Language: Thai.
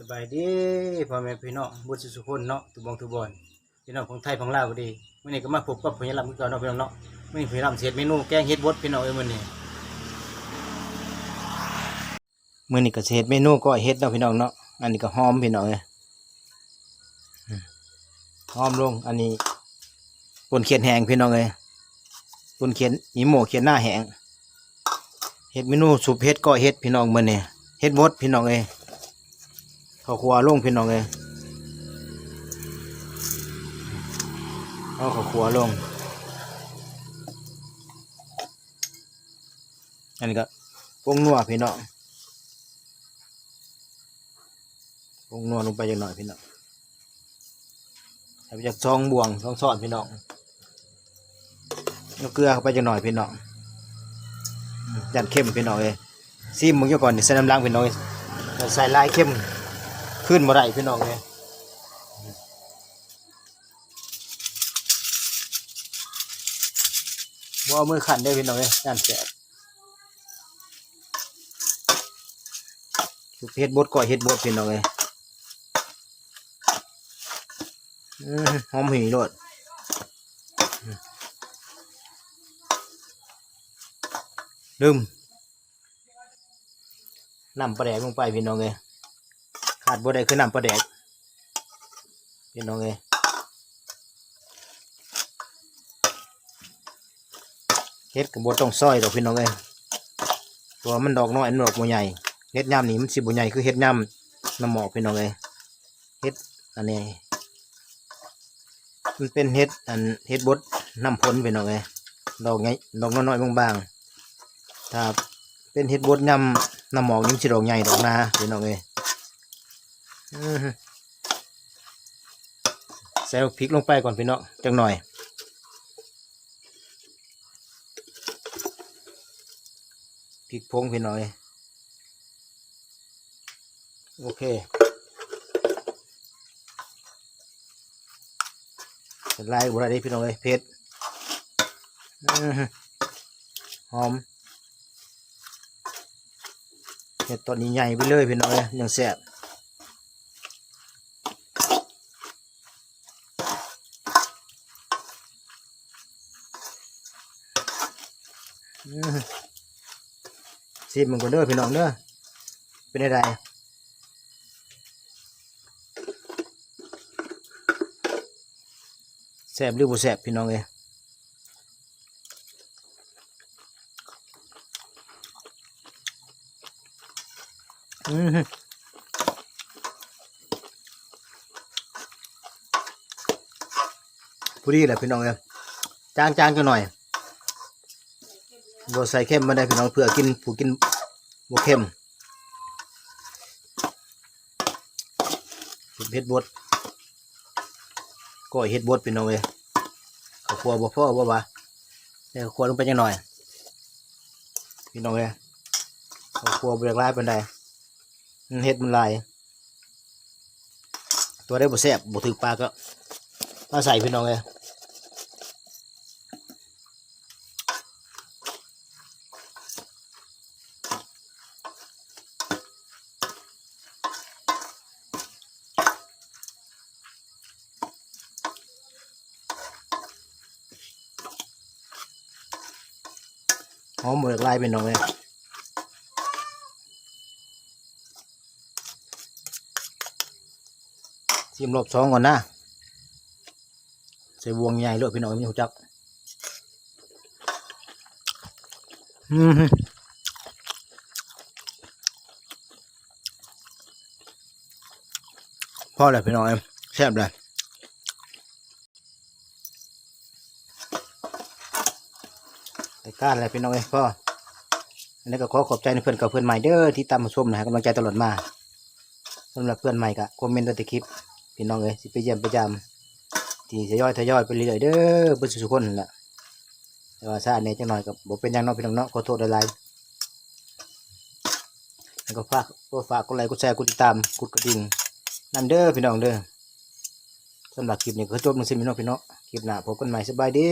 สบายดีพ่อแม่พี่น้องบุญสุขคนเนาะทุกบองทุกบอนพี่น้องของไทยของลาวก็ดีมื้อนี้ก็มาพบกับพญาลำคือเก่าเนาะพี่น้องเนาะมื้อนี้พญาลำเสียเมนูแกงเฮ็ดบดพี่น้องเอ้ยมื้อนี้มื้อนี้ก็สิเฮ็ดเมนูก็เฮ็ดเนาะพี่น้องเนาะอันนี้ก็หอมพี่น้องเอ้ยหอมลงอันนี้ป่นเขียนแห้งพี่น้องเอ้ยป่นเขียนอีโมเขียนหน้าแห้งเฮ็ดเมนูสุปเฮ็ดก็เฮ็ดพี่น้องมื้อนี้เฮ็ดบดพี่น้องเอ้ย ข้าวคั่วลงพี่น้องเลยเอาข้าวคั่วลง อันนี้ก็ปงนัวพี่น้องปงนัวลงไปจักหน่อยพี่น้องใส่ไปจากซองบ่วงซองซอดพี่น้องเอาเกลือเข้าไปจักหน่อยพี่น้องยันเข้มพี่น้องเลยซีมมึงเจ้ก่อนนี่ใส่น้ำล้างพี่น้องใส่ลายเข้ม ขึ้นมาได้พี่น้องเลยบ่ามือขันได้พี่น้องเลยย่านแสบเฮ็ดบดก่อยเฮ็ดบดพี่น้องเลยอือหอมหีโลดอืมลืมนำปลาแดกลงไปพี่น้องเลย ขาดบ่ได้คือน้ำปลาแดกพี่น้องเอ้เฮ็ดกับบต้องซอยดอกพี่น้องเอ้ตัวมันดอกน้อยมันดอกบใหญ่เฮ็ดยามนี้มันสิบ่ใหญ่คือเฮ็ดยามน้ำหมอกพี่น้องเอ้เฮ็ดอันนี้มันเป็นเฮ็ดอันเฮ็ดบดน้ำพ้นพี่น้องเอ้ดอกใหญ่ดอกน้อยๆบางๆถ้าเป็นเฮ็ดบดยำน้ำหมอกนี่มันสิดอกใหญ่ดอกนาพี่น้องเอ้ยอื้อหือ ใส่พริกลงไปก่อนพี่น้องจังหน่อย พริกพงพี่น้อย โอเคเป็นลายบุไรได้พี่น้องเลยเผ็ดหอหอมเห็ดตอนนี้ใหญ่ไปเลยพี่น้องเลยยังแซ่บ ซีมันก็เด้อพี่น้องเด้อเป็นอะไรแสบหรือบ่แสบพี่น้องเอ้ยอื้อพอดีแหละพี่น้องเอ้ยจางจางๆกันหน่อย บใส่เข้มมาได้พี่น้องเพื่อกินผู้กินบเข้มเฮ็ดบดก็เฮ็ดบดพี่น้องเว้ยข้าวคั่วบ่พอบ่บ่าแต่ข้าวคั่วลงไปจังหน่อยพี่น้องเว้ยข้าวคั่วเบียกลายปานใดเฮ็ดมันลายตัวได้บ่แซ่บบ่ถึกปลากก็มาใส่พี่น้องเว้ย อมหมดลายเป็นน้องเลยชิมรอบสองก่อนนะใส่วงใหญ่เลยพี่น้องไม่รู้จักอืมพอเลยพี่น้องแซ่บเลย ราย การอะไรพี่น้องเอ้ยพ่ออันนี้ก็ขอขอบใจในเพื่อนกับเพื่อนใหม่เด้อที่ตามมาชมนะฮะกำลังใจตลอดมาสำหรับเพื่อนใหม่ก็คอมเมนต์ใต้คลิปพี่น้องเอ้ยสิไปเยี่ยมไปยามที่ทยอยทยอยไปเรื่อยๆเด้อเพื่อนสุขคนนั่นแหละแต่ว่าซาเนี่ยจังหน่อยกับบอกเป็นยังน้องพี่น้องเนาะขอโทษหลายๆแล้วก็ฝากก็ฝากกดไลค์กดแชร์กดติดตามกดกระดิ่งนั่นเด้อพี่น้องเด้อสำหรับคลิปนี้ก็จบลงสิพี่น้องพี่น้องคลิปหน้าพบกันใหม่สบายดี